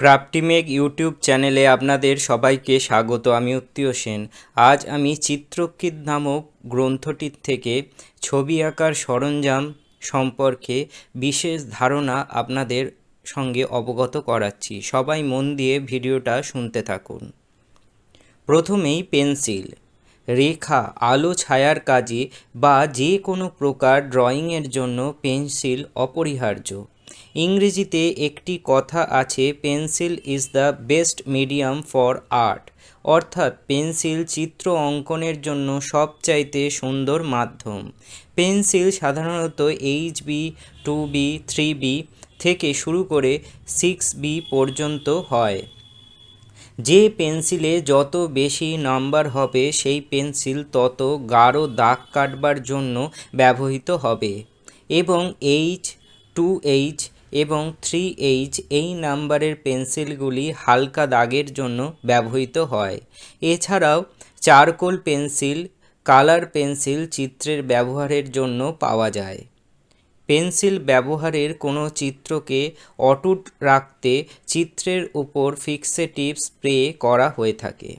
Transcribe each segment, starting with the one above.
ক্রাফটিমেক YouTube চ্যানেলে আপনাদের সবাইকে স্বাগত। আমি উত্তীয় সেন। আজ আমি চিত্রকৃত নামক গ্রন্থটির থেকে ছবি আঁকার সরঞ্জাম সম্পর্কে বিশেষ ধারণা আপনাদের সঙ্গে অবগত করাচ্ছি। সবাই মন দিয়ে ভিডিওটা শুনতে থাকুন। প্রথমেই পেন্সিল। রেখা, আলো, ছায়ার কাজে বা যে কোনো প্রকার ড্রয়িংয়ের জন্য পেন্সিল অপরিহার্য। ইংরেজিতে একটি কথা আছে, pencil is the best medium for art. অর্থাৎ, পেন্সিল চিত্র অঙ্কনের জন্য সবচাইতে সুন্দর মাধ্যম। পেন্সিল সাধারণত H B, two B, three B থেকে শুরু করে সিক্স বি পর্যন্ত হয়। যে পেন্সিলে যত বেশি নাম্বার হবে, সেই পেন্সিল তত গাঢ় দাগ কাটবার জন্য ব্যবহৃত হবে। এবং এইচ টু এইচ এবং থ্রি এইচ এই নাম্বারের পেন্সিলগুলি হালকা দাগের জন্য ব্যবহৃত হয়। এছাড়াও চারকোল পেন্সিল, কালার পেন্সিল চিত্রের ব্যবহারের জন্য পাওয়া যায়। পেন্সিল ব্যবহারের কোনো চিত্রকে অটুট রাখতে চিত্রের উপর ফিক্সেটিভ স্প্রে করা হয়ে থাকে।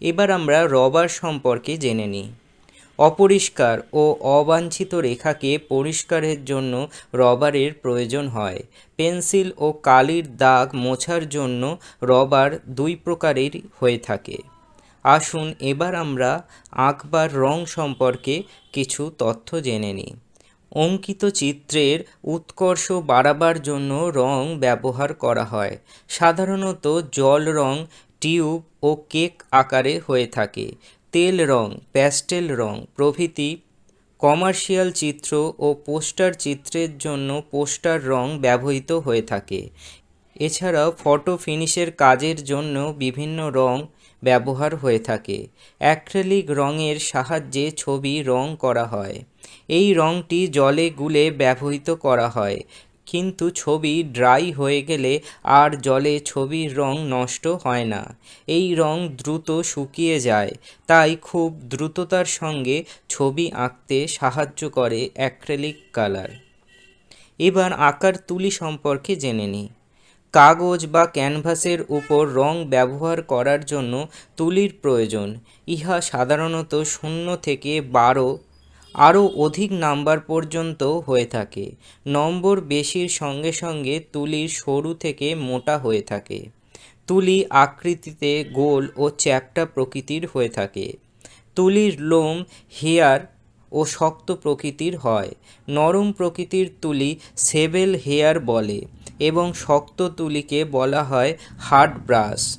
এবার আমরা রবার সম্পর্কে জেনে নিই। অপরিষ্কার ও অবাঞ্ছিত রেখাকে পরিষ্কারের জন্য রবারের প্রয়োজন হয়। পেন্সিল ও কালির দাগ মোছার জন্য রবার দুই প্রকারের হয়ে থাকে। আসুন এবার আমরা আঁকবার রং সম্পর্কে কিছু তথ্য জেনে নিই। অঙ্কিত চিত্রের উৎকর্ষ বাড়াবার জন্য রং ব্যবহার করা হয়। সাধারণত জল রং টিউব ও কেক আকারে হয়ে থাকে। তেল রং, প্যাস্টেল রং, প্রভৃতি কমার্শিয়াল চিত্র ও পোস্টার চিত্রের জন্য পোস্টার রং ব্যবহৃত হয়ে থাকে। এছাড়াও ফটো ফিনিশের কাজের জন্য বিভিন্ন রং ব্যবহার হয়ে থাকে। অ্যাক্রেলিক রঙের সাহায্যে ছবি রং করা হয়। এই রংটি জলে গুলে ব্যবহৃত করা হয়। কিন্তু ছবি ড্রাই হয়ে গেলে আর জলে ছবির রং নষ্ট হয় না। এই রং দ্রুত শুকিয়ে যায়, তাই খুব দ্রুততার সঙ্গে ছবি আঁকতে সাহায্য করে অ্যাক্রেলিক কালার। এবার আঁকার তুলি সম্পর্কে জেনে নিই কাগজ বা ক্যানভাসের উপর রং ব্যবহার করার জন্য তুলির প্রয়োজন। ইহা সাধারণত শূন্য থেকে বারো আরও অধিক নাম্বার পর্যন্ত হয়ে থাকে। নম্বর বেশির সঙ্গে সঙ্গে তুলির সরু থেকে মোটা হয়ে থাকে। তুলি আকৃতিতে গোল ও চ্যাপ্টা প্রকৃতির হয়ে থাকে। তুলির লোম হেয়ার ও শক্ত প্রকৃতির হয়। নরম প্রকৃতির তুলি সেবেল হেয়ার বলে এবং শক্ত তুলিকে বলা হয় হার্ড ব্রাশ।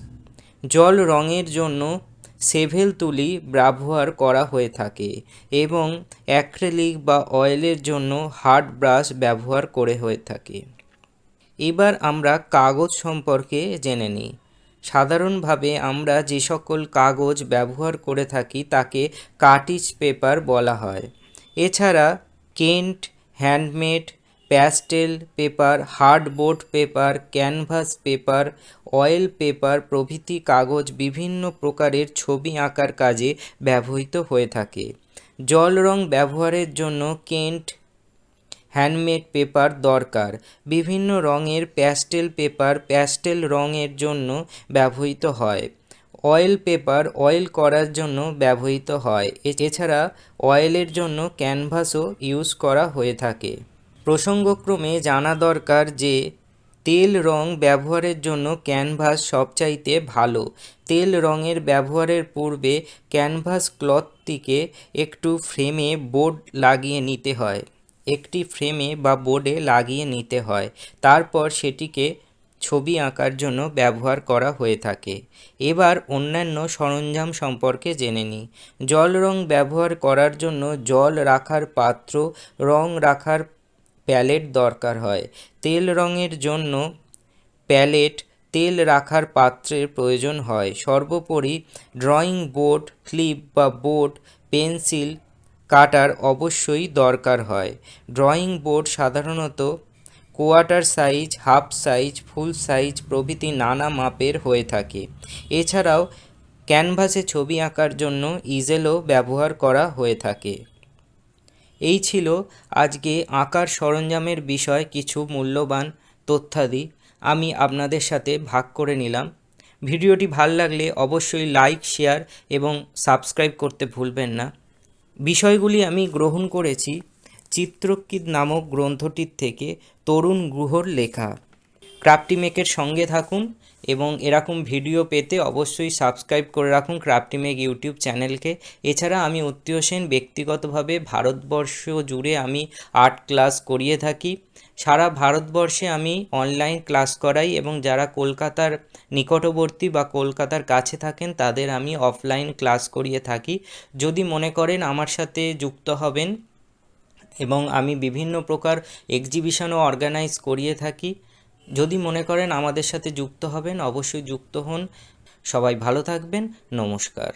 জল রঙের জন্য সেভেল তুলি ব্যবহার করা হয়ে থাকে এবং অ্যাক্রেলিক বা অয়েলের জন্য হার্ড ব্রাশ ব্যবহার করে হয়ে থাকে। এবার আমরা কাগজ সম্পর্কে জেনে নিই। সাধারণভাবে আমরা যে সকল কাগজ ব্যবহার করে থাকি তাকে কাটিজ পেপার বলা হয়। এছাড়া Kent, handmade pastel paper hardboard paper, canvas paper, oil paper প্রভৃতি কাগজ বিভিন্ন প্রকারের ছবি আঁকার কাজে ব্যবহৃত হয়ে থাকে। জল রং ব্যবহারের জন্য কেন্ট হ্যান্ডমেড পেপার দরকার। বিভিন্ন রঙের প্যাস্টেল পেপার প্যাস্টেল রঙের জন্য ব্যবহৃত হয়। অয়েল পেপার অয়েল করার জন্য ব্যবহৃত হয়। এছাড়া অয়েলের জন্য ক্যানভাসও ইউজ করা হয়ে থাকে। প্রসঙ্গক্রমে জানা দরকার যে, তেল রং ব্যবহারের জন্য ক্যানভাস সবচাইতে ভালো। তেল রঙের ব্যবহারের পূর্বে ক্যানভাস ক্লথটিকে একটু ফ্রেমে বোর্ড লাগিয়ে নিতে হয়। একটি ফ্রেমে বা বোর্ডে লাগিয়ে নিতে হয়। তারপর সেটিকে ছবি আঁকার জন্য ব্যবহার করা হয়ে থাকে। এবার অন্যান্য সরঞ্জাম সম্পর্কে জেনে নিই। জল রং ব্যবহার করার জন্য জল রাখার পাত্র, রং রাখার প্যালেট দরকার হয়। তেল রঙের জন্য প্যালেট তেল রাখার পাত্রের প্রয়োজন হয়। সর্বোপরি ড্রয়িং বোর্ড, ক্লিপ বা বোর্ড, পেন্সিল, কাটার অবশ্যই দরকার হয়। ড্রয়িং বোর্ড সাধারণত quarter size, half size, full size প্রভৃতি নানা মাপের হয়ে থাকে। এছাড়াও ক্যানভাসে ছবি আঁকার জন্য ইজেলও ব্যবহার করা হয়ে থাকে। এই ছিল আজকে আঁকার সরঞ্জামের বিষয় কিছু মূল্যবান তথ্যাদি। আমি আপনাদের সাথে ভাগ করে নিলাম। ভিডিওটি ভালো লাগলে অবশ্যই লাইক, শেয়ার এবং সাবস্ক্রাইব করতে ভুলবেন না। বিষয়গুলি আমি গ্রহণ করেছি চিত্রকিত নামক গ্রন্থটির থেকে তরুণ গ্রহর লেখা। ক্রাফটি মেকের সঙ্গে থাকুন এবং এরকম ভিডিও পেতে অবশ্যই সাবস্ক্রাইব করে রাখুন ক্রাফটি মেক ইউটিউব চ্যানেলকে। এছাড়া আমি উত্তীয় সেন ব্যক্তিগতভাবে ভারতবর্ষ জুড়ে আমি আর্ট ক্লাস করিয়ে থাকি। সারা ভারতবর্ষে আমি অনলাইন ক্লাস করাই এবং যারা কলকাতার নিকটবর্তী বা কলকাতার কাছে থাকেন তাদের আমি অফলাইন ক্লাস করিয়ে থাকি। যদি মনে করেন আমার সাথে যুক্ত হবেন এবং আমি বিভিন্ন প্রকার এক্সিবিশনও অর্গানাইজ করিয়ে থাকি। যদি মনে করেন আমাদের সাথে যুক্ত হবেন অবশ্যই যুক্ত হন। সবাই ভালো থাকবেন। নমস্কার।